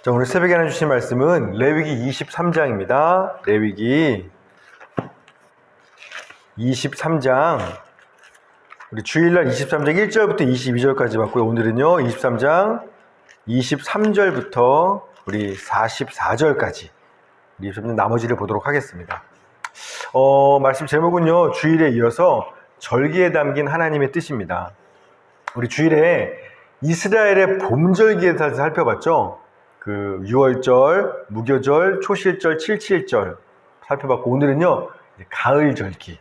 자, 오늘 새벽에 하나 주신 말씀은 레위기 23장입니다. 레위기 23장. 우리 주일날 23장 1절부터 22절까지 봤고요. 오늘은요, 23장 23절부터 우리 44절까지 우리 23장 나머지를 보도록 하겠습니다. 어, 말씀 제목은요, 주일에 이어서 절기에 담긴 하나님의 뜻입니다. 우리 주일에 이스라엘의 봄절기에 대해서 살펴봤죠. 그 6월절, 무교절, 초실절, 칠칠절 살펴봤고 오늘은요 가을절기,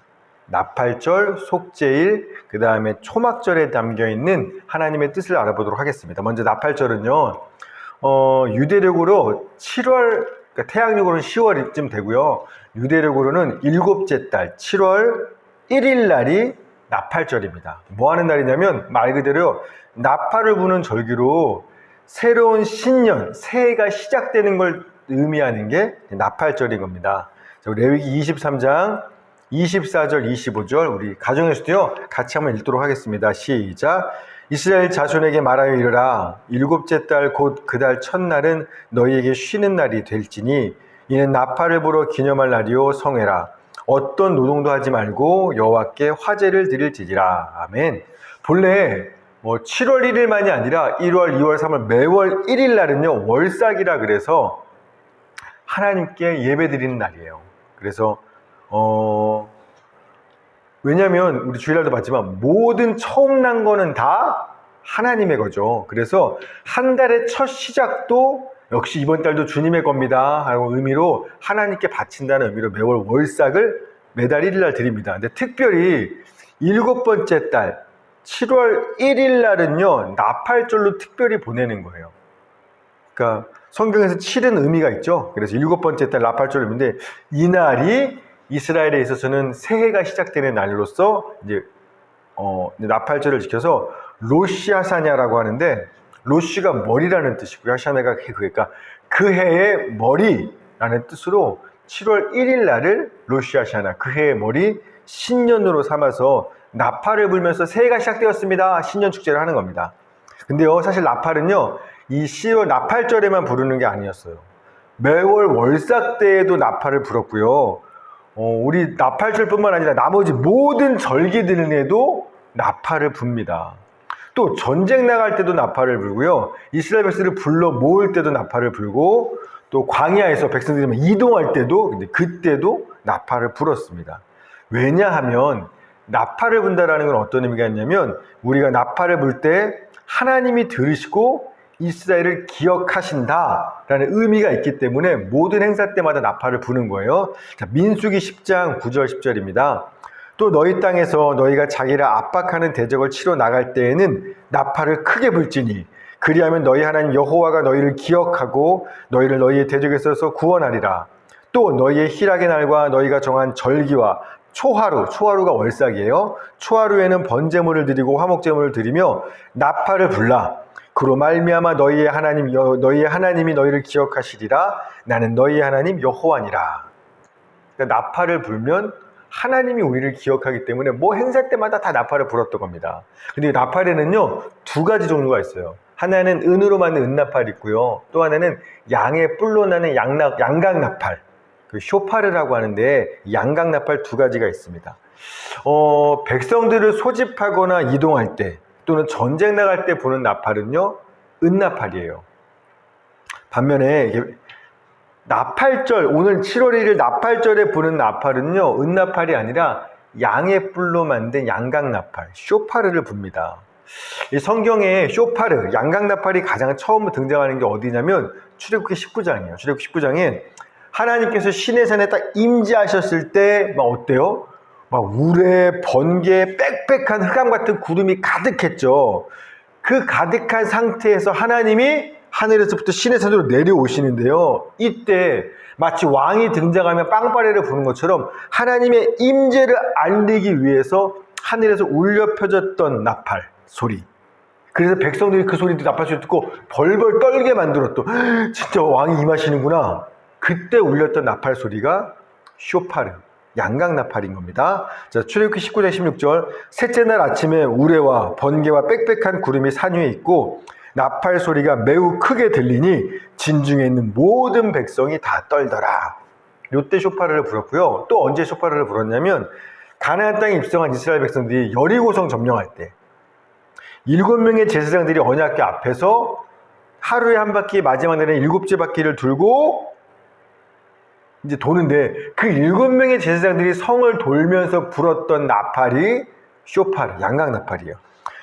나팔절, 속죄일, 그 다음에 초막절에 담겨 있는 하나님의 뜻을 알아보도록 하겠습니다. 먼저 나팔절은요, 어, 유대력으로 7월, 그러니까 태양력으로는 10월쯤 되고요. 유대력으로는 일곱째 달 7월 1일 날이 나팔절입니다. 뭐 하는 날이냐면 말 그대로 나팔을 부는 절기로 새로운 신년, 새해가 시작되는 걸 의미하는 게 나팔절인 겁니다. 레위기 23장 24절, 25절 우리 가정에서도요 같이 한번 읽도록 하겠습니다. 시작. 이스라엘 자손에게 말하여 이르라 일곱째 달 곧 그 달 첫날은 너희에게 쉬는 날이 될지니 이는 나팔을 불어 기념할 날이요 성회라 어떤 노동도 하지 말고 여호와께 화제를 드릴지니라 아멘. 본래 뭐 7월 1일만이 아니라 1월, 2월, 3월 매월 1일 날은요 월삭이라 그래서 하나님께 예배 드리는 날이에요. 그래서 어 왜냐하면 우리 주일날도 봤지만 모든 처음 난 거는 다 하나님의 거죠. 그래서 한 달의 첫 시작도 역시 이번 달도 주님의 겁니다. 하고 의미로 하나님께 바친다는 의미로 매월 월삭을 매달 1일 날 드립니다. 근데 특별히 일곱 번째 달 7월 1일 날은요 나팔절로 특별히 보내는 거예요. 그러니까 성경에서 7은 의미가 있죠. 그래서 일곱 번째 달 나팔절인데 이 날이 이스라엘에 있어서는 새해가 시작되는 날로서 이제 어, 나팔절을 지켜서 로시아사냐라고 하는데 로시가 머리라는 뜻이고요. 하샤네가 그러니까 그 해의 머리라는 뜻으로 7월 1일 날을 로시아샤나 그 해의 머리 신년으로 삼아서 나팔을 불면서 새해가 시작되었습니다. 신년 축제를 하는 겁니다. 근데요, 사실 나팔은요, 이 10월 나팔절에만 부르는 게 아니었어요. 매월 월삭 때에도 나팔을 불었고요. 어, 우리 나팔절뿐만 아니라 나머지 모든 절기들에도 나팔을 붑니다. 또 전쟁 나갈 때도 나팔을 불고요. 이스라엘 백성을 불러 모을 때도 나팔을 불고 또 광야에서 백성들이 이동할 때도 근데 그때도 나팔을 불었습니다. 왜냐하면 나팔을 분다라는 건 어떤 의미가 있냐면 우리가 나팔을 불 때 하나님이 들으시고 이스라엘을 기억하신다라는 의미가 있기 때문에 모든 행사 때마다 나팔을 부는 거예요. 자, 민수기 10장 9절 10절입니다. 또 너희 땅에서 너희가 자기를 압박하는 대적을 치러 나갈 때에는 나팔을 크게 불지니 그리하면 너희 하나님 여호와가 너희를 기억하고 너희를 너희의 대적에서 구원하리라. 또 너희의 희락의 날과 너희가 정한 절기와 초하루, 초하루가 월삭이에요. 초하루에는 번제물을 드리고 화목제물을 드리며 나팔을 불라. 그로 말미암아 너희의 하나님 여, 너희의 하나님이 너희를 기억하시리라. 나는 너희의 하나님 여호와니라. 그러니까 나팔을 불면 하나님이 우리를 기억하기 때문에 뭐 행사 때마다 다 나팔을 불었던 겁니다. 근데 나팔에는요 두 가지 종류가 있어요. 하나는 은으로 만든 은나팔이 있고요. 또 하나는 양의 뿔로 나는 양락, 양각 나팔. 그 쇼파르라고 하는데 양각 나팔 두 가지가 있습니다. 어, 백성들을 소집하거나 이동할 때 또는 전쟁 나갈 때 부는 나팔은요 은나팔이에요. 반면에 이게 나팔절 오늘 7월 1일 나팔절에 부는 나팔은요 은나팔이 아니라 양의 뿔로 만든 양각 나팔 쇼파르를 붑니다. 이 성경에 쇼파르 양각 나팔이 가장 처음 등장하는 게 어디냐면 출애굽기 19장이에요. 출애굽기 19장에 하나님께서 시내산에 딱 임재하셨을 때 막 어때요? 막 우레, 번개, 빽빽한 흑암 같은 구름이 가득했죠. 그 가득한 상태에서 하나님이 하늘에서부터 시내산으로 내려오시는데요. 이때 마치 왕이 등장하면 빵빠레를 부는 것처럼 하나님의 임재를 알리기 위해서 하늘에서 울려 펴졌던 나팔 소리. 그래서 백성들이 그 소리 나팔 소리 듣고 벌벌 떨게 만들었또 진짜 왕이 임하시는구나. 그때 울렸던 나팔 소리가 쇼파르, 양각 나팔인 겁니다. 자, 출애굽기 19장 16절 셋째 날 아침에 우레와 번개와 빽빽한 구름이 산 위에 있고 나팔 소리가 매우 크게 들리니 진중에 있는 모든 백성이 다 떨더라. 요때 쇼파르를 불었고요. 또 언제 쇼파르를 불었냐면 가나안 땅에 입성한 이스라엘 백성들이 여리고성 점령할 때 일곱 명의 제사장들이 언약궤 앞에서 하루에 한 바퀴 마지막 날에 일곱째 바퀴를 돌고 이제 도는데 그 일곱 명의 제사장들이 성을 돌면서 불었던 나팔이 쇼파르 양각 나팔이에요.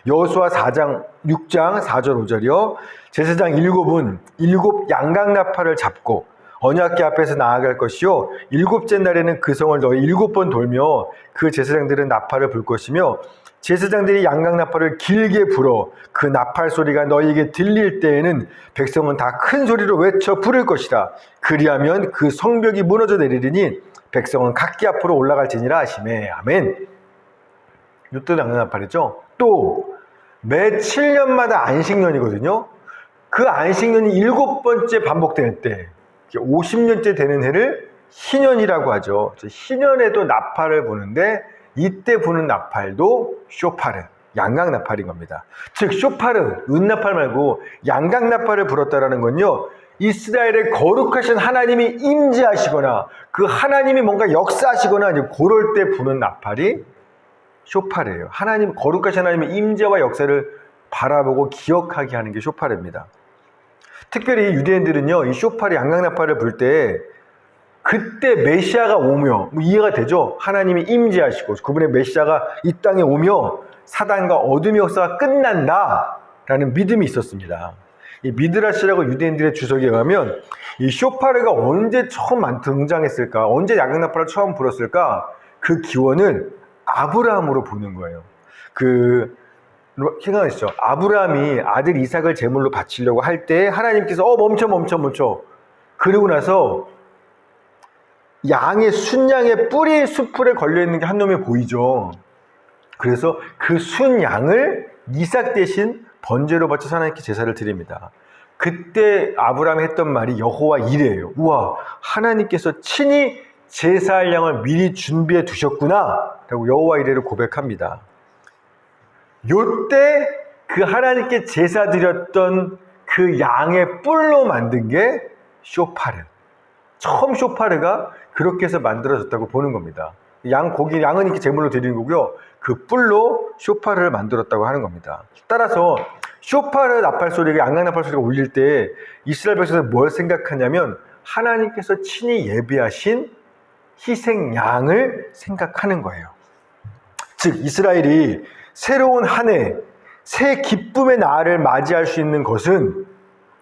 여수와 4장 6장 4절 5절이요. 제사장 일곱은 일곱 양각 나팔을 잡고 언약궤 앞에서 나아갈 것이요 일곱째 날에는 그 성을 너희 일곱 번 돌며 그 제사장들은 나팔을 불 것이며 제사장들이 양각 나팔을 길게 불어 그 나팔 소리가 너희에게 들릴 때에는 백성은 다 큰 소리로 외쳐 부를 것이라. 그리하면 그 성벽이 무너져 내리리니 백성은 각기 앞으로 올라갈지니라 하시매. 아멘. 이것도 양각 나팔이죠? 또 매 7년마다 안식년이거든요. 그 안식년이 일곱 번째 반복될 때 50년째 되는 해를 희년이라고 하죠. 희년에도 나팔을 부는데 이때 부는 나팔도 쇼파르, 양각 나팔인 겁니다. 즉 쇼파르, 은나팔 말고 양각 나팔을 불었다라는 건요. 이스라엘의 거룩하신 하나님이 임재하시거나 그 하나님이 뭔가 역사하시거나 이제 그럴 때 부는 나팔이 쇼파르예요. 하나님 거룩하신 하나님의 임재와 역사를 바라보고 기억하게 하는 게 쇼파르입니다. 특별히 유대인들은요, 이 쇼파리 양각나팔을 불 때 그때 메시아가 오며 뭐 이해가 되죠? 하나님이 임재하시고 그분의 메시아가 이 땅에 오며 사단과 어둠의 역사가 끝난다라는 믿음이 있었습니다. 이 미드라시라고 유대인들의 주석에 가면 이 쇼파르가 언제 처음 등장했을까? 언제 양각나팔을 처음 불었을까? 그 기원을 아브라함으로 보는 거예요. 그 생각하시죠? 아브라함이 아들 이삭을 제물로 바치려고 할 때 하나님께서 어 멈춰 멈춰 멈춰 그러고 나서 양의 순양의 뿌리 수풀에 걸려 있는 게 한 놈이 보이죠. 그래서 그 순양을 이삭 대신 번제로 바쳐 하나님께 제사를 드립니다. 그때 아브라함이 했던 말이 여호와 이래요. 우와 하나님께서 친히 제사할 양을 미리 준비해 두셨구나 라고 여호와 이래를 고백합니다. 요때 그 하나님께 제사 드렸던 그 양의 뿔로 만든 게 쇼파르. 처음 쇼파르가 그렇게 해서 만들어졌다고 보는 겁니다. 양 고기 양은 이렇게 제물로 드리는 거고요. 그 뿔로 쇼파르를 만들었다고 하는 겁니다. 따라서 쇼파르 나팔 소리가 양양 나팔 소리가 울릴 때 이스라엘 백성들은 뭘 생각하냐면 하나님께서 친히 예비하신 희생 양을 생각하는 거예요. 즉 이스라엘이 새로운 한 해, 새 기쁨의 날을 맞이할 수 있는 것은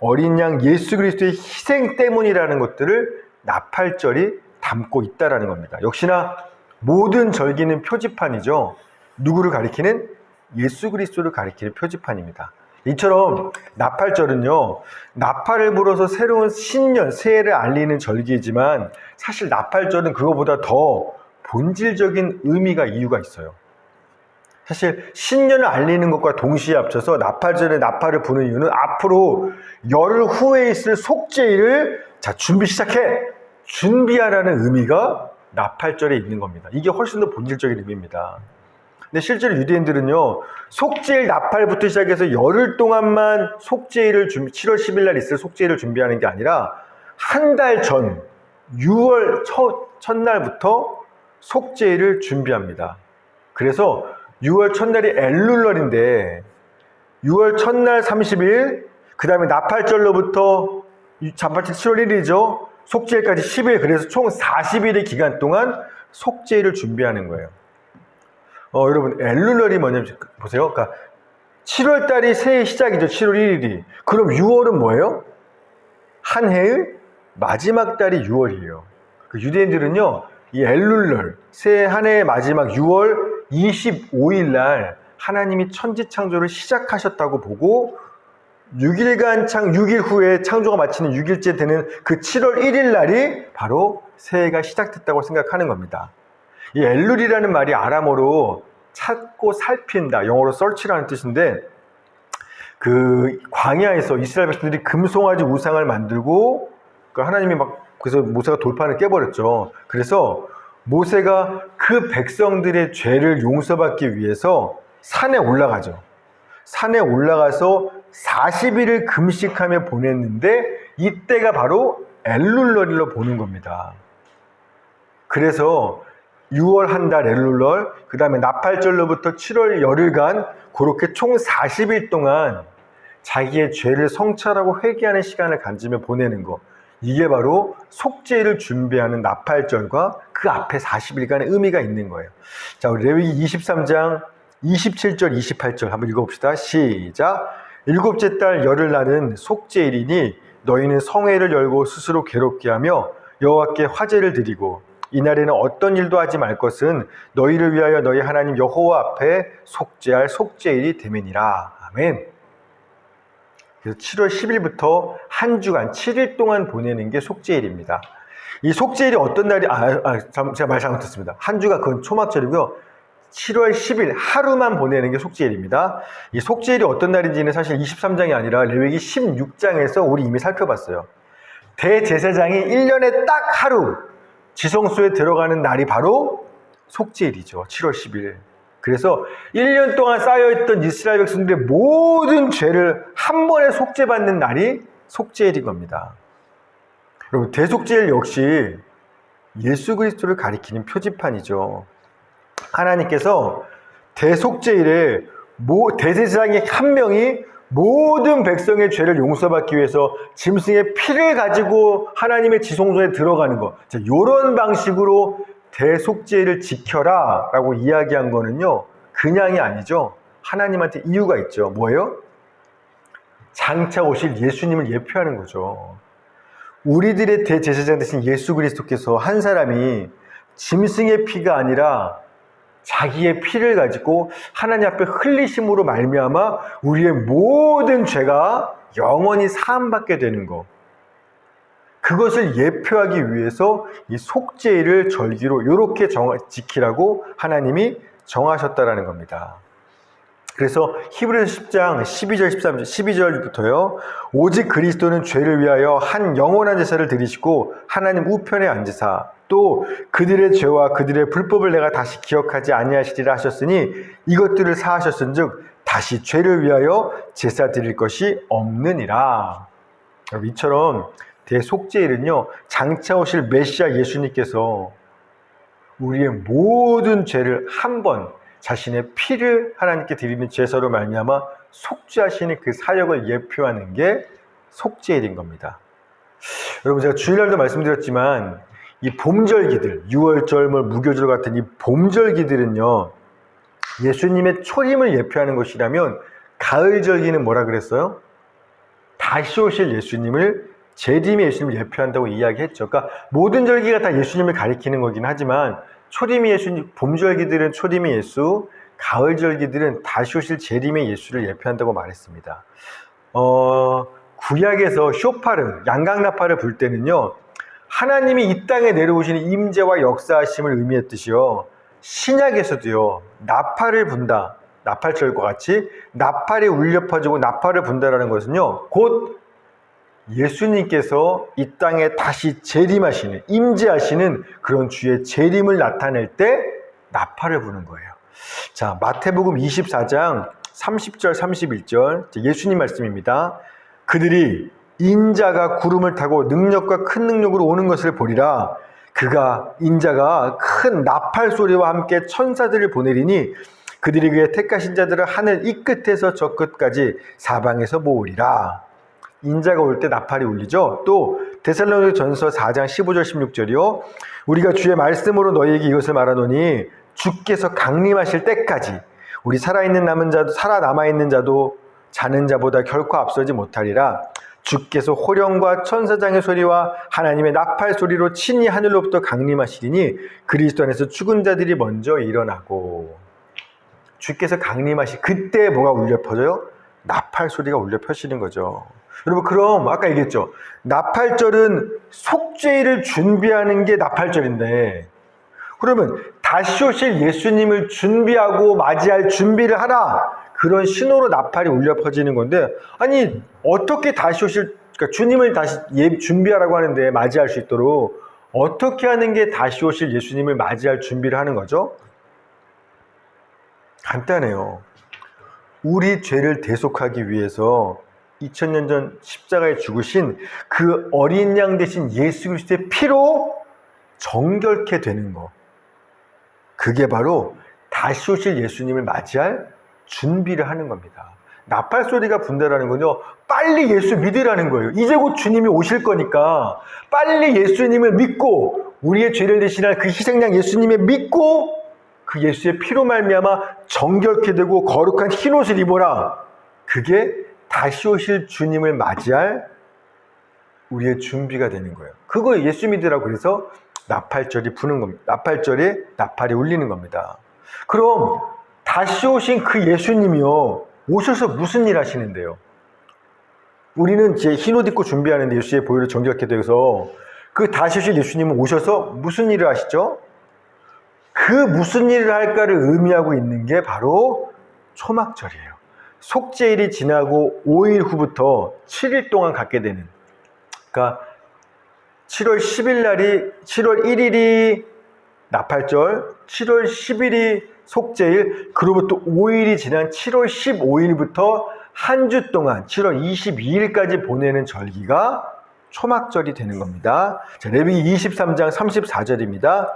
어린 양 예수 그리스도의 희생 때문이라는 것들을 나팔절이 담고 있다라는 겁니다. 역시나 모든 절기는 표지판이죠. 누구를 가리키는 예수 그리스도를 가리키는 표지판입니다. 이처럼 나팔절은요, 나팔을 불어서 새로운 신년, 새해를 알리는 절기이지만 사실 나팔절은 그거보다 더 본질적인 의미가 이유가 있어요. 사실 신년을 알리는 것과 동시에 합쳐서 나팔절에 나팔을 부는 이유는 앞으로 열흘 후에 있을 속죄일을 자 준비 시작해 준비하라는 의미가 나팔절에 있는 겁니다. 이게 훨씬 더 본질적인 의미입니다. 근데 실제로 유대인들은요 속죄일 나팔부터 시작해서 열흘 동안만 속죄일을 준비 7월 10일 날 있을 속죄일을 준비하는 게 아니라 한 달 전 6월 첫, 첫날부터 속죄일을 준비합니다. 그래서 6월 첫날이 엘룰날인데 6월 첫날 30일 그 다음에 나팔절로부터 잔팔절 7월 1일이죠. 속죄일까지 10일 그래서 총 40일의 기간 동안 속죄일을 준비하는 거예요. 어, 여러분 엘룰날이 뭐냐면 보세요. 그러니까 7월 달이 새해 시작이죠. 7월 1일이. 그럼 6월은 뭐예요? 한 해의 마지막 달이 6월이에요. 그 유대인들은요. 이 엘룰날 새해 한 해의 마지막 6월 25일 날 하나님이 천지 창조를 시작하셨다고 보고 6일간 창 6일 후에 창조가 마치는 6일째 되는 그 7월 1일 날이 바로 새해가 시작됐다고 생각하는 겁니다. 이 엘룰이라는 말이 아람어로 찾고 살핀다. 영어로 search라는 뜻인데 그 광야에서 이스라엘 백성들이 금송아지 우상을 만들고 그 하나님이 막 그래서 모세가 돌판을 깨버렸죠. 그래서 모세가 그 백성들의 죄를 용서받기 위해서 산에 올라가죠. 산에 올라가서 40일을 금식하며 보냈는데 이때가 바로 엘룰러리로 보는 겁니다. 그래서 6월 한 달 엘룰럴, 그 다음에 나팔절로부터 7월 열흘간 그렇게 총 40일 동안 자기의 죄를 성찰하고 회개하는 시간을 가지며 보내는 거. 이게 바로 속죄를 준비하는 나팔절과 그 앞에 40일간의 의미가 있는 거예요. 자, 우리 레위기 23장 27절, 28절 한번 읽어봅시다. 시작. 일곱째 달 열흘날은 속죄일이니 너희는 성회를 열고 스스로 괴롭게 하며 여호와께 화제를 드리고 이날에는 어떤 일도 하지 말 것은 너희를 위하여 너희 하나님 여호와 앞에 속죄할 속죄일이 되매니라. 아멘. 그래서 7월 10일부터 한 주간 7일 동안 보내는 게 속죄일입니다. 이 속죄일이 어떤 날이 아, 아 참, 제가 말 잘못했습니다. 한 주가 그건 초막절이고요. 7월 10일 하루만 보내는 게 속죄일입니다. 이 속죄일이 어떤 날인지는 사실 23장이 아니라 레위기 16장에서 우리 이미 살펴봤어요. 대제사장이 1년에 딱 하루 지성소에 들어가는 날이 바로 속죄일이죠. 7월 10일. 그래서 1년 동안 쌓여있던 이스라엘 백성들의 모든 죄를 한 번에 속죄받는 날이 속죄일인 겁니다. 여러분, 대속죄일 역시 예수 그리스도를 가리키는 표지판이죠. 하나님께서 대속죄일에 대제사장의 한 명이 모든 백성의 죄를 용서받기 위해서 짐승의 피를 가지고 하나님의 지성소에 들어가는 것. 자, 이런 방식으로 대속죄를 지켜라 라고 이야기한 거는요, 그냥이 아니죠. 하나님한테 이유가 있죠. 뭐예요? 장차 오실 예수님을 예표하는 거죠. 우리들의 대제사장 되신 예수 그리스도께서 한 사람이 짐승의 피가 아니라 자기의 피를 가지고 하나님 앞에 흘리심으로 말미암아 우리의 모든 죄가 영원히 사함받게 되는 것. 그것을 예표하기 위해서 이 속죄일을 절기로 이렇게 정, 지키라고 하나님이 정하셨다라는 겁니다. 그래서 히브리서 10장 12절 13절 12절부터요. 오직 그리스도는 죄를 위하여 한 영원한 제사를 드리시고 하나님 우편에 앉으사 또 그들의 죄와 그들의 불법을 내가 다시 기억하지 아니하시리라 하셨으니 이것들을 사하셨은즉 다시 죄를 위하여 제사 드릴 것이 없느니라. 이처럼 대속죄일은요 장차 오실 메시아 예수님께서 우리의 모든 죄를 한 번 자신의 피를 하나님께 드리는 제사로 말미암아 속죄하시는 그 사역을 예표하는 게 속죄일인 겁니다. 여러분 제가 주일날도 말씀드렸지만 이 봄절기들, 6월절, 뭐 무교절 같은 이 봄절기들은요, 예수님의 초림을 예표하는 것이라면 가을절기는 뭐라 그랬어요? 다시 오실 예수님을 제림의 예수님을 예표한다고 이야기했죠. 그러니까 모든 절기가 다 예수님을 가리키는 거긴 하지만 초림의 예수님, 봄절기들은 초림의 예수, 가을절기들은 다시 오실 재림의 예수를 예표한다고 말했습니다. 어, 구약에서 쇼파르, 양강나팔을 불 때는요, 하나님이 이 땅에 내려오시는 임재와 역사하심을 의미했듯이요. 신약에서도요. 나팔을 분다. 나팔절과 같이 나팔이 울려 퍼지고 나팔을 분다라는 것은요. 곧 예수님께서 이 땅에 다시 재림하시는 임재하시는 그런 주의 재림을 나타낼 때 나팔을 부는 거예요. 자, 마태복음 24장 30절 31절 예수님 말씀입니다. 그들이 인자가 구름을 타고 능력과 큰 능력으로 오는 것을 보리라. 그가 인자가 큰 나팔 소리와 함께 천사들을 보내리니 그들이 그의 택하신 자들을 하늘 이 끝에서 저 끝까지 사방에서 모으리라. 인자가 올 때 나팔이 울리죠. 또 데살로니가 전서 4장 15절 16절이요. 우리가 주의 말씀으로 너희에게 이것을 말하노니 주께서 강림하실 때까지 우리 살아있는 남은 자도 살아 남아 있는 자도 자는 자보다 결코 앞서지 못하리라. 주께서 호령과 천사장의 소리와 하나님의 나팔 소리로 친히 하늘로부터 강림하시리니 그리스도 안에서 죽은 자들이 먼저 일어나고 주께서 강림하시 그때 뭐가 울려 퍼져요? 나팔 소리가 울려 펴시는 거죠. 여러분 그럼 아까 얘기했죠. 나팔절은 속죄일을 준비하는 게 나팔절인데 그러면 다시 오실 예수님을 준비하고 맞이할 준비를 하라. 그런 신호로 나팔이 울려 퍼지는 건데 아니 어떻게 다시 오실 그러니까 주님을 다시 예, 준비하라고 하는데 맞이할 수 있도록 어떻게 하는 게 다시 오실 예수님을 맞이할 준비를 하는 거죠? 간단해요. 우리 죄를 대속하기 위해서 2000년 전 십자가에 죽으신 그 어린 양 대신 예수 그리스도의 피로 정결케 되는 것. 그게 바로 다시 오실 예수님을 맞이할 준비를 하는 겁니다. 나팔 소리가 분다라는 건요, 빨리 예수 믿으라는 거예요. 이제 곧 주님이 오실 거니까 빨리 예수님을 믿고 우리의 죄를 대신할 그 희생양 예수님을 믿고 그 예수의 피로 말미암아 정결케 되고 거룩한 흰 옷을 입어라. 그게 다시 오실 주님을 맞이할 우리의 준비가 되는 거예요. 그거 예수 믿으라고 그래서 나팔절이 부는 겁니다. 나팔절에 나팔이 울리는 겁니다. 그럼 다시 오신 그 예수님이요. 오셔서 무슨 일 하시는데요? 우리는 이제 흰옷 입고 준비하는데 예수의 보혈을 정결케 되어서 그 다시 오실 예수님은 오셔서 무슨 일을 하시죠? 그 무슨 일을 할까를 의미하고 있는 게 바로 초막절이에요. 속죄일이 지나고 5일 후부터 7일 동안 갖게 되는 그러니까 7월 10일 날이 7월 1일이 나팔절, 7월 10일이 속죄일, 그로부터 5일이 지난 7월 15일부터 한 주 동안 7월 22일까지 보내는 절기가 초막절이 되는 겁니다. 자, 레위기 23장 34절입니다.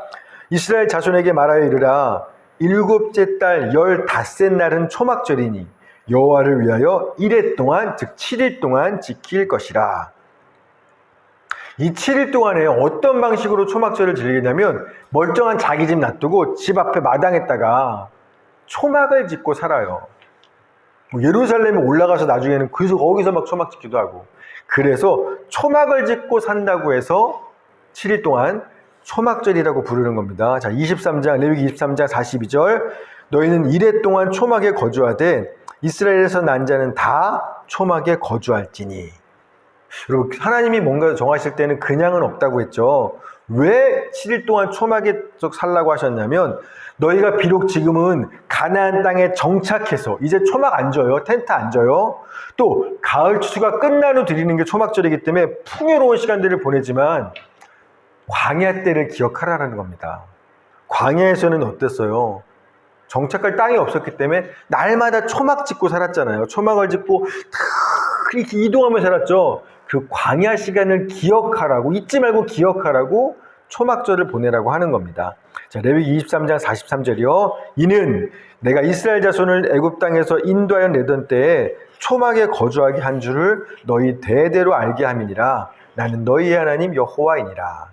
이스라엘 자손에게 말하여 이르라 일곱째 달 열닷새 날은 초막절이니 여호와를 위하여 이래 동안 즉 7일 동안 지킬 것이라. 이 7일 동안에 어떤 방식으로 초막절을 즐기냐면 멀쩡한 자기 집 놔두고 집 앞에 마당에다가 초막을 짓고 살아요. 뭐 예루살렘에 올라가서 나중에는 그래서 거기서 막 초막 짓기도 하고 그래서 초막을 짓고 산다고 해서 7일 동안 초막절이라고 부르는 겁니다. 자, 23장, 레위기 23장 42절. 너희는 이래 동안 초막에 거주하되 이스라엘에서 난 자는 다 초막에 거주할지니. 여러분, 하나님이 뭔가 정하실 때는 그냥은 없다고 했죠. 왜 7일 동안 초막에 살라고 하셨냐면 너희가 비록 지금은 가나안 땅에 정착해서 이제 초막 안 져요. 텐트 안 져요. 또 가을 추수가 끝난 후 드리는 게 초막절이기 때문에 풍요로운 시간들을 보내지만 광야 때를 기억하라는 겁니다. 광야에서는 어땠어요? 정착할 땅이 없었기 때문에 날마다 초막 짓고 살았잖아요. 초막을 짓고 이렇게 이동하며 살았죠. 그 광야 시간을 기억하라고 잊지 말고 기억하라고 초막절을 보내라고 하는 겁니다. 자, 레위기 23장 43절이요. 이는 내가 이스라엘 자손을 애굽 땅에서 인도하여 내던 때에 초막에 거주하게 한 줄을 너희 대대로 알게 함이니라. 나는 너희의 하나님 여호와이니라.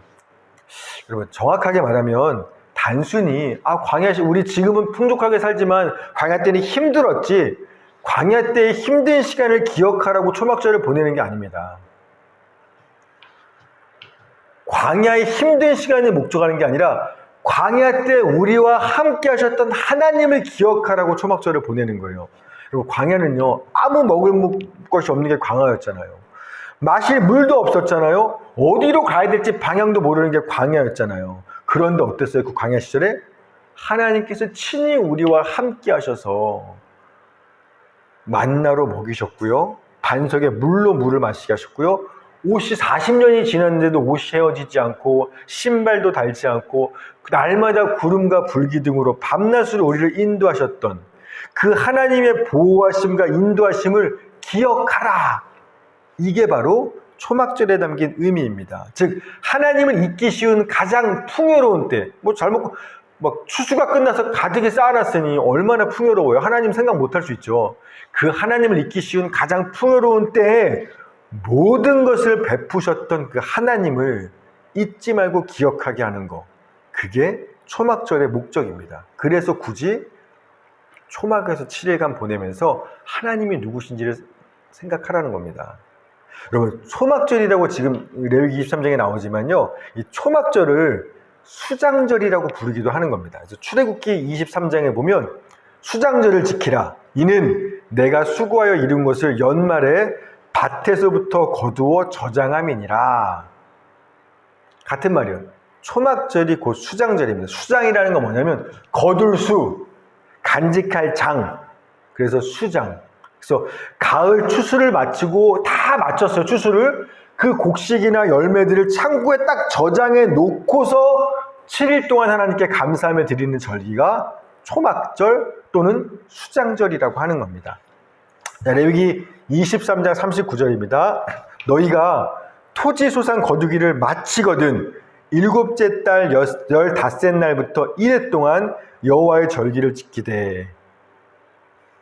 여러분 정확하게 말하면 단순히 아 광야 시 우리 지금은 풍족하게 살지만 광야 때는 힘들었지 광야 때의 힘든 시간을 기억하라고 초막절을 보내는 게 아닙니다. 광야의 힘든 시간을 목적하는 게 아니라 광야 때 우리와 함께 하셨던 하나님을 기억하라고 초막절을 보내는 거예요. 그리고 광야는요 아무 먹을 것이 없는 게 광야였잖아요. 마실 물도 없었잖아요. 어디로 가야 될지 방향도 모르는 게 광야였잖아요. 그런데 어땠어요? 그 광야 시절에 하나님께서 친히 우리와 함께 하셔서 만나로 먹이셨고요. 반석에 물로 물을 마시게 하셨고요. 옷이 40년이 지났는데도 옷이 헤어지지 않고 신발도 닳지 않고 날마다 구름과 불기둥으로 밤낮으로 우리를 인도하셨던 그 하나님의 보호하심과 인도하심을 기억하라. 이게 바로 초막절에 담긴 의미입니다. 즉 하나님을 잊기 쉬운 가장 풍요로운 때, 뭐 잘못 막 추수가 끝나서 가득히 쌓아놨으니 얼마나 풍요로워요. 하나님 생각 못할 수 있죠. 그 하나님을 잊기 쉬운 가장 풍요로운 때에 모든 것을 베푸셨던 그 하나님을 잊지 말고 기억하게 하는 거. 그게 초막절의 목적입니다. 그래서 굳이 초막에서 7일간 보내면서 하나님이 누구신지를 생각하라는 겁니다. 여러분 초막절이라고 지금 레위기 23장에 나오지만요. 이 초막절을 수장절이라고 부르기도 하는 겁니다. 그래서 출애굽기 23장에 보면 수장절을 지키라. 이는 내가 수고하여 이룬 것을 연말에 밭에서부터 거두어 저장함이니라. 같은 말이에요. 초막절이 곧 수장절입니다. 수장이라는 건 뭐냐면 거둘 수, 간직할 장. 그래서 수장. 그래서 가을 추수를 마치고 다 마쳤어요. 추수를. 그 곡식이나 열매들을 창고에 딱 저장해 놓고서 7일 동안 하나님께 감사하며 드리는 절기가 초막절 또는 수장절이라고 하는 겁니다. 자, 레위기 23장 39절입니다. 너희가 토지 소산 거두기를 마치거든 일곱째 달 열- 열닷째 날부터 이래 동안 여호와의 절기를 지키되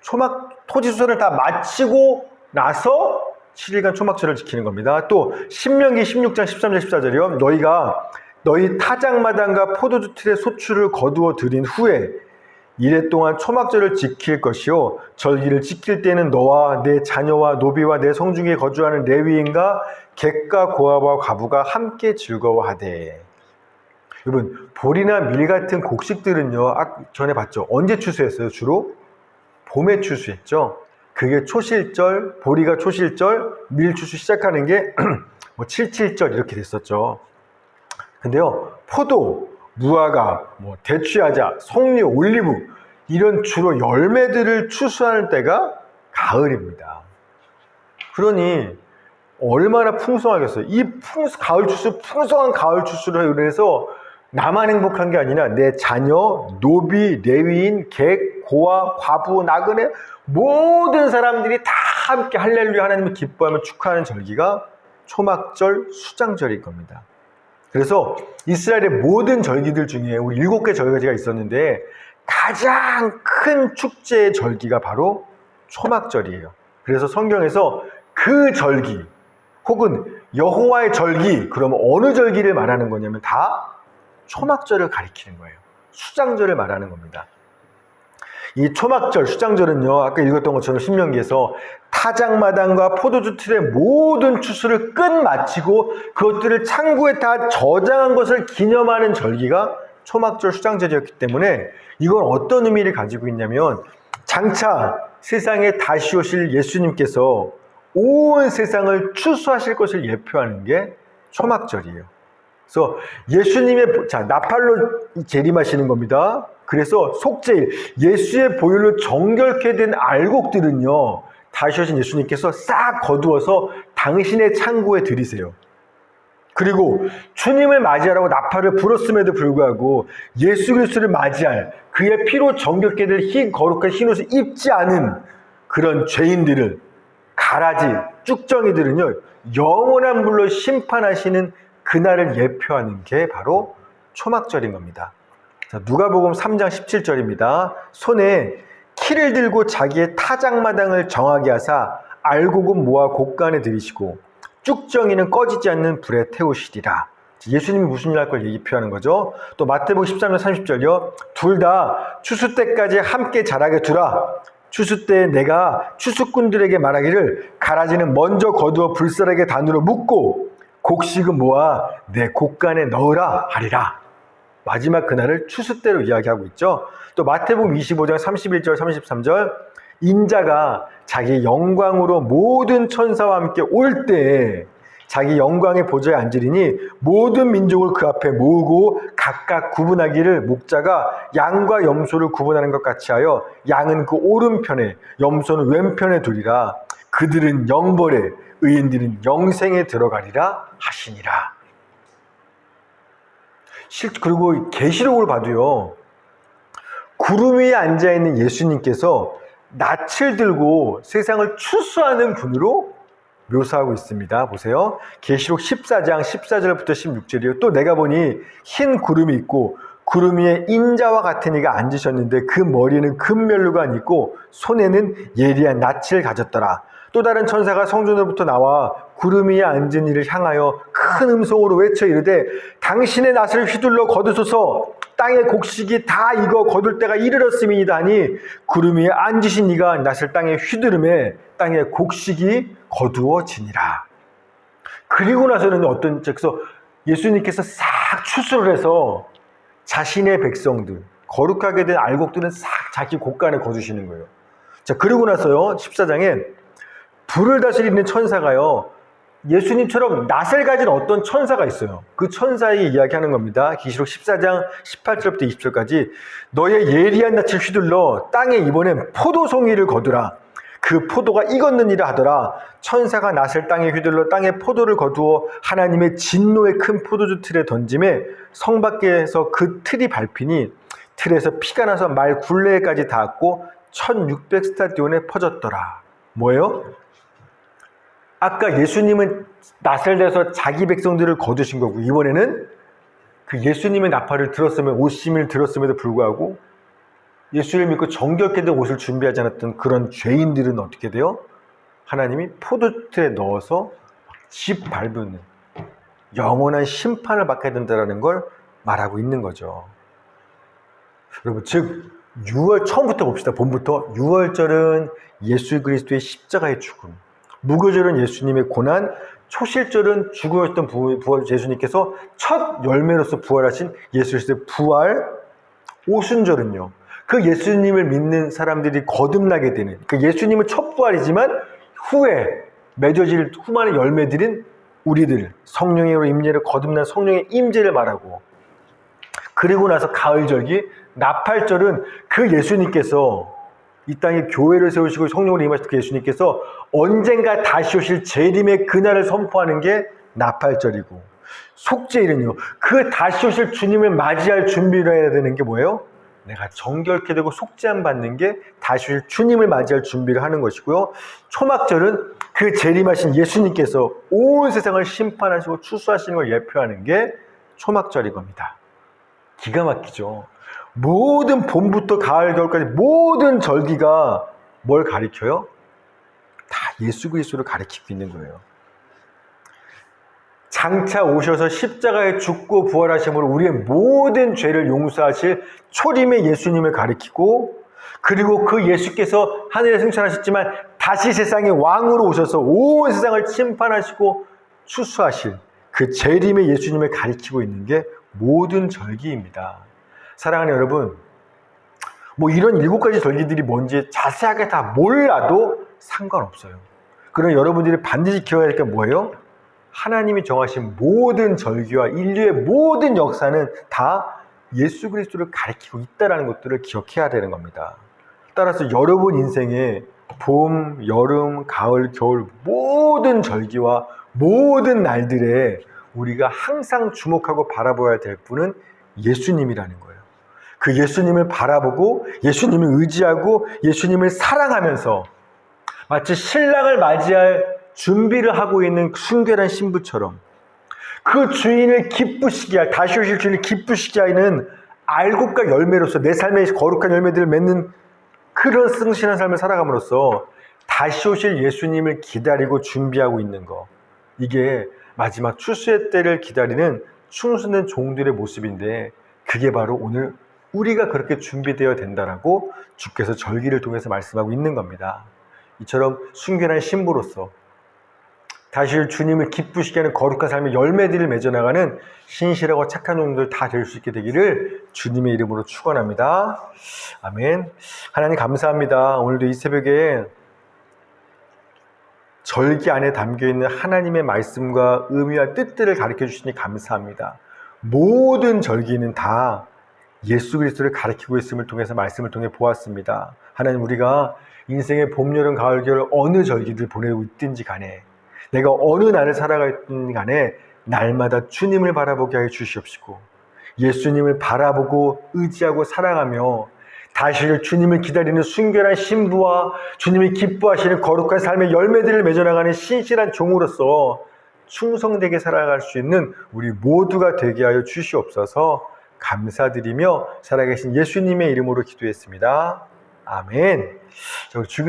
초막 토지 소산을 다 마치고 나서 7일간 초막절을 지키는 겁니다. 또 신명기 16장 13절 14절이요. 너희가 너희 타작마당과 포도주 틀의 소출을 거두어 들인 후에 이래 동안 초막절을 지킬 것이요 절기를 지킬 때는 너와 내 자녀와 노비와 내 성중에 거주하는 레위인과 객과 고아와 과부가 함께 즐거워하되. 여러분 보리나 밀 같은 곡식들은요 아, 전에 봤죠? 언제 추수했어요 주로? 봄에 추수했죠? 그게 초실절 보리가 초실절 밀 추수 시작하는 게 뭐 칠칠절 이렇게 됐었죠. 근데요, 포도, 무화과, 뭐 대추야자, 석류, 올리브 이런 주로 열매들을 추수하는 때가 가을입니다. 그러니 얼마나 풍성하겠어요. 이 풍, 가을 추수, 풍성한 가을 추수를 인해서 나만 행복한 게 아니라 내 자녀, 노비, 레위인, 객, 고아, 과부, 나그네 모든 사람들이 다 함께 할렐루야 하나님을 기뻐하며 축하하는 절기가 초막절, 수장절일 겁니다. 그래서 이스라엘의 모든 절기들 중에 우리 일곱 개 절기가 있었는데 가장 큰 축제의 절기가 바로 초막절이에요. 그래서 성경에서 그 절기 혹은 여호와의 절기 그러면 어느 절기를 말하는 거냐면 다 초막절을 가리키는 거예요. 수장절을 말하는 겁니다. 이 초막절, 수장절은요, 아까 읽었던 것처럼 신명기에서 타작마당과 포도주 틀의 모든 추수를 끝 마치고 그것들을 창고에 다 저장한 것을 기념하는 절기가 초막절 수장절이었기 때문에 이건 어떤 의미를 가지고 있냐면 장차 세상에 다시 오실 예수님께서 온 세상을 추수하실 것을 예표하는 게 초막절이에요. 그래서 예수님의 자 나팔로 재림하시는 겁니다. 그래서 속죄일 예수의 보혈로 정결케 된 알곡들은요 다시 오신 예수님께서 싹 거두어서 당신의 창고에 들이세요. 그리고 주님을 맞이하라고 나팔을 불었음에도 불구하고 예수 그리스도를 맞이할 그의 피로 정결케 될 흰 거룩한 흰 옷을 입지 않은 그런 죄인들을 가라지 쭉정이들은요 영원한 물로 심판하시는 그날을 예표하는 게 바로 초막절인 겁니다. 자, 누가복음 3장 17절입니다. 손에 키를 들고 자기의 타작마당을 정하게 하사 알곡은 모아 곳간에 들이시고 쭉정이는 꺼지지 않는 불에 태우시리라. 예수님이 무슨 일 할걸 예표하는 거죠. 또 마태복음 13장 30절요. 둘 다 추수 때까지 함께 자라게 두라. 추수 때 내가 추수꾼들에게 말하기를 가라지는 먼저 거두어 불사르게 단으로 묶고 곡식은 모아 내 곡간에 넣으라 하리라. 마지막 그날을 추수 때로 이야기하고 있죠. 또 마태복음 25장 31절 33절 인자가 자기 영광으로 모든 천사와 함께 올 때 자기 영광의 보좌에 앉으리니 모든 민족을 그 앞에 모으고 각각 구분하기를 목자가 양과 염소를 구분하는 것 같이 하여 양은 그 오른편에 염소는 왼편에 두리라 그들은 영벌에 의인들은 영생에 들어가리라 하시니라. 실 그리고 계시록을 봐도요. 구름 위에 앉아 있는 예수님께서 낯을 들고 세상을 추수하는 분으로 묘사하고 있습니다. 보세요. 계시록 14장 14절부터 16절이요. 또 내가 보니 흰 구름이 있고 구름 위에 인자와 같은 이가 앉으셨는데 그 머리는 금면류가 있고 손에는 예리한 낯을 가졌더라. 또 다른 천사가 성전으로부터 나와 구름 위에 앉은 이를 향하여 큰 음성으로 외쳐 이르되 당신의 낯을 휘둘러 거두소서 땅의 곡식이 다 익어 거둘 때가 이르렀음이니다 하니 구름 위에 앉으신 이가 낯을 땅에 휘두름에 땅의 곡식이 거두어지니라. 그리고 나서는 어떤 그래서 예수님께서 싹 추수를 해서 자신의 백성들 거룩하게 된 알곡들은 싹 자기 곳간에 거두시는 거예요. 자 그리고 나서요 14장에 불을 다스리는 천사가요 예수님처럼 낯을 가진 어떤 천사가 있어요. 그 천사에게 이야기하는 겁니다. 기시록 14장 18절부터 20절까지 너의 예리한 낯을 휘둘러 땅에 이번엔 포도송이를 거두라. 그 포도가 익었느니라 하더라. 천사가 낯을 땅에 휘둘러 땅에 포도를 거두어 하나님의 진노의 큰 포도주 틀에 던짐에 성 밖에서 그 틀이 밟히니 틀에서 피가 나서 말 굴레까지 닿았고 1600 스타디온에 퍼졌더라. 뭐예요? 아까 예수님은 낯을 내서 자기 백성들을 거두신 거고 이번에는 그 예수님의 나팔을 들었으면 오심을 들었음에도 불구하고 예수를 믿고 정결케 된 옷을 준비하지 않았던 그런 죄인들은 어떻게 돼요? 하나님이 포도틀에 넣어서 집 밟는 영원한 심판을 받게 된다는 걸 말하고 있는 거죠. 여러분, 즉 6월 처음부터 봅시다. 봄부터 6월절은 예수 그리스도의 십자가의 죽음, 무교절은 예수님의 고난, 초실절은 죽으셨던 부, 부활 예수님께서 첫 열매로서 부활하신 예수 그리스도의 부활, 오순절은요. 그 예수님을 믿는 사람들이 거듭나게 되는 그 예수님은 첫 부활이지만 후에 맺어질 후만의 열매들인 우리들 성령으로 임재를 거듭난 성령의 임재를 말하고 그리고 나서 가을절기 나팔절은 그 예수님께서 이 땅에 교회를 세우시고 성령으로 임하실 그 예수님께서 언젠가 다시 오실 재림의 그날을 선포하는 게 나팔절이고 속죄일은요. 그 다시 오실 주님을 맞이할 준비를 해야 되는 게 뭐예요? 내가 정결케 되고 속죄함 받는 게 다시 오실 주님을 맞이할 준비를 하는 것이고요. 초막절은 그 재림하신 예수님께서 온 세상을 심판하시고 추수하시는 걸 예표하는 게 초막절인 겁니다. 기가 막히죠 모든 봄부터 가을 겨울까지 모든 절기가 뭘 가리켜요? 다 예수 그리스도를 가리키고 있는 거예요. 장차 오셔서 십자가에 죽고 부활하심으로 우리의 모든 죄를 용서하실 초림의 예수님을 가리키고 그리고 그 예수께서 하늘에 승천하셨지만 다시 세상의 왕으로 오셔서 온 세상을 심판하시고 추수하실 그 재림의 예수님을 가리키고 있는 게 모든 절기입니다. 사랑하는 여러분, 뭐 이런 일곱 가지 절기들이 뭔지 자세하게 다 몰라도 상관없어요. 그럼 여러분들이 반드시 기억해야 될 게 뭐예요? 하나님이 정하신 모든 절기와 인류의 모든 역사는 다 예수 그리스도를 가리키고 있다는 것들을 기억해야 되는 겁니다. 따라서 여러분 인생에 봄, 여름, 가을, 겨울 모든 절기와 모든 날들에 우리가 항상 주목하고 바라봐야 될 분은 예수님이라는 거예요. 그 예수님을 바라보고 예수님을 의지하고 예수님을 사랑하면서 마치 신랑을 맞이할 준비를 하고 있는 순결한 신부처럼 그 주인을 기쁘시게 할 다시 오실 주인을 기쁘시게 하는 알곡과 열매로서 내 삶의 거룩한 열매들을 맺는 그런 승신한 삶을 살아감으로써 다시 오실 예수님을 기다리고 준비하고 있는 거. 이게 마지막 추수의 때를 기다리는 충수된 종들의 모습인데 그게 바로 오늘 우리가 그렇게 준비되어야 된다라고 주께서 절기를 통해서 말씀하고 있는 겁니다. 이처럼 순결한 신부로서 다시 주님을 기쁘시게 하는 거룩한 삶의 열매들을 맺어나가는 신실하고 착한 종들 다 될 수 있게 되기를 주님의 이름으로 축원합니다. 아멘. 하나님 감사합니다. 오늘도 이 새벽에 절기 안에 담겨 있는 하나님의 말씀과 의미와 뜻들을 가르쳐 주시니 감사합니다. 모든 절기는 다 예수 그리스도를 가르치고 있음을 통해서 말씀을 통해 보았습니다. 하나님 우리가 인생의 봄, 여름, 가을, 겨울 어느 절기를 보내고 있든지 간에 내가 어느 날을 살아가든 간에 날마다 주님을 바라보게 하여 주시옵시고 예수님을 바라보고 의지하고 살아가며 다시 주님을 기다리는 순결한 신부와 주님이 기뻐하시는 거룩한 삶의 열매들을 맺어나가는 신실한 종으로서 충성되게 살아갈 수 있는 우리 모두가 되게 하여 주시옵소서 감사드리며 살아계신 예수님의 이름으로 기도했습니다. 아멘. 저